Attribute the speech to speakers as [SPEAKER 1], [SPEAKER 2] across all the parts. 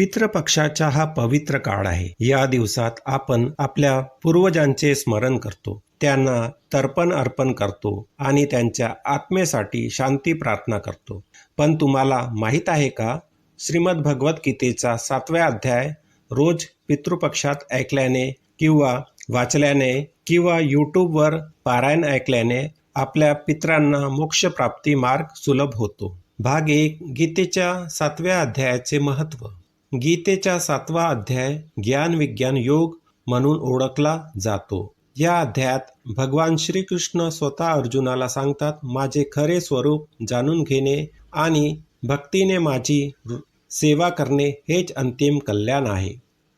[SPEAKER 1] पितृपक्षाचा हा पवित्र काळ आहे. या दिवसात आपण आपल्या पूर्वजांचे स्मरण करतो. त्यांना तर्पण अर्पण करतो आणि त्यांच्या आत्मेसाठी शांती प्रार्थना करतो. पण तुम्हाला माहीत आहे का? श्रीमद भगवद्गीतेचा सातव्या अध्याय रोज पितृपक्षात ऐकल्याने किंवा वाचल्याने किंवा यूट्यूबवर पारायण ऐकल्याने आपल्या पित्रांना मोक्षप्राप्ती मार्ग सुलभ होतो. भाग एक गीतेच्या सातव्या अध्यायाचे महत्त्व. गीतेचा सातवा अध्याय ज्ञान विज्ञान योग म्हणून ओळखला जातो. या अध्यायात भगवान श्रीकृष्ण स्वतः अर्जुनाला सांगतात माझे खरे स्वरूप जाणून घेणे आणि भक्तीने माझी सेवा करणे हेच अंतिम कल्याण आहे.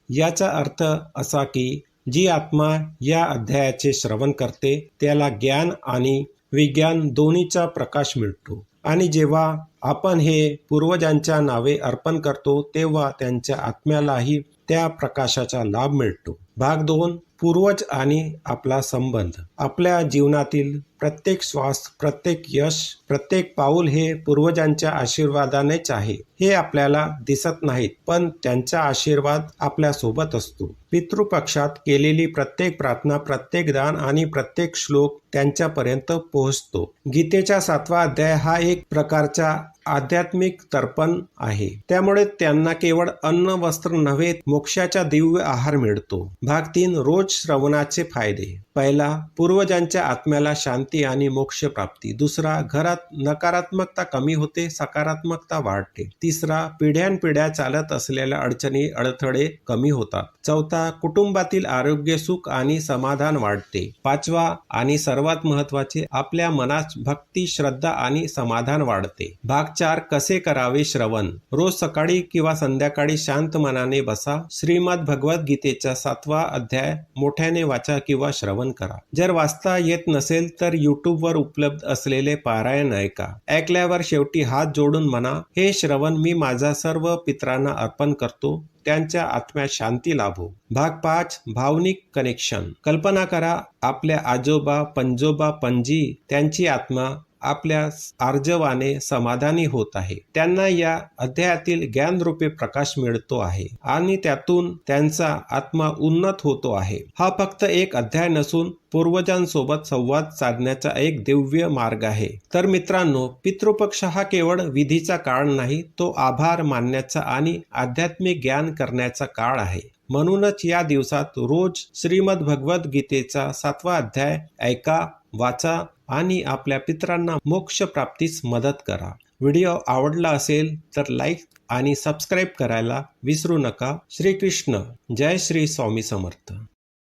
[SPEAKER 1] याचा अर्थ असा की जी आत्मा या अध्यायाचे श्रवण करते त्याला ज्ञान आणि विज्ञान दोन्हीचा प्रकाश मिळतो. आणि जेव्हा आपण हे पूर्वजांच्या नावे अर्पण करतो तेव्हा त्यांच्या आत्म्यालाही त्या प्रकाशाचा लाभ मिळतो. भाग दोन पूर्वज आणि आपला संबंध. आपल्या जीवनातील प्रत्येक श्वास प्रत्येक यश प्रत्येक पाऊल हे पूर्वजांच्या आशीर्वादानेच आहे. हे आपल्याला दिसत नाहीत पण त्यांचा आशीर्वाद आपल्यासोबत असतो. पितृपक्षात केलेली प्रत्येक प्रार्थना प्रत्येक दान आणि प्रत्येक श्लोक त्यांच्यापर्यंत पोहोचतो. गीतेचा सातवा अध्याय हा एक प्रकारचा आध्यात्मिक तर्पण आहे. त्यामुळे त्यांना केवळ अन्न वस्त्र नव्हे मोक्षाचा दिव्य आहार मिळतो. भाग तीन रोज श्रवणाचे फायदे. पहिला पूर्वजांच्या आत्म्याला शांती आणि मोक्ष प्राप्ती. दुसरा घरात नकारात्मकता कमी होते सकारात्मकता वाढते. तिसरा पिढ्यानपिढ्या चालत असलेल्या अडचणी अडथळे कमी होतात. चौथा कुटुंबातील आरोग्य सुख आणि समाधान वाढते. पाचवा आणि सर्वात महत्त्वाचे आपल्या मनात भक्ती श्रद्धा आणि समाधान वाढते. भाग चार कसे करावे श्रवण? रोज सकाळी किंवा संध्याकाळी शांत मनाने बसा. श्रीमद भगवद्गीतेचा सातवा अध्याय मोठ्याने वाचा किंवा श्रवण करा. जर वाचता येत नसेल तर युट्यूबवर उपलब्ध असलेले पारायण ऐका. ऐकल्यावर शेवटी हात जोडून म्हणा हे श्रवण मी माझा सर्व पित्रांना अर्पण करतो. त्यांच्या आत्म्यात शांती लाभो. भाग पाच भावनिक कनेक्शन. कल्पना करा आपल्या आजोबा पंजोबा पणजी त्यांची आत्मा आपल्या आर्जवाने समाधानी होत आहे. त्यांना या अध्यायातील ज्ञानरूपी प्रकाश मिळतो आहे आणि त्यातून त्यांचा आत्मा उन्नत होतो आहे. हा फक्त एक अध्याय नसून पूर्वजांसोबत संवाद साधण्याचा एक दिव्य मार्ग आहे. तर मित्रांनो पितृपक्ष हा केवळ विधीचा काळ नाही तो आभार मानण्याचा आणि आध्यात्मिक ज्ञान करण्याचा काळ आहे. म्हणूनच या दिवसात रोज श्रीमद भगवत गीतेचा सातवा अध्याय ऐका वाचा आणि आपल्या पित्रांना मोक्ष प्राप्तीस मदत करा. व्हिडिओ आवडला असेल तर लाईक आणि सबस्क्राईब करायला विसरू नका. श्रीकृष्ण. जय श्री स्वामी समर्थ.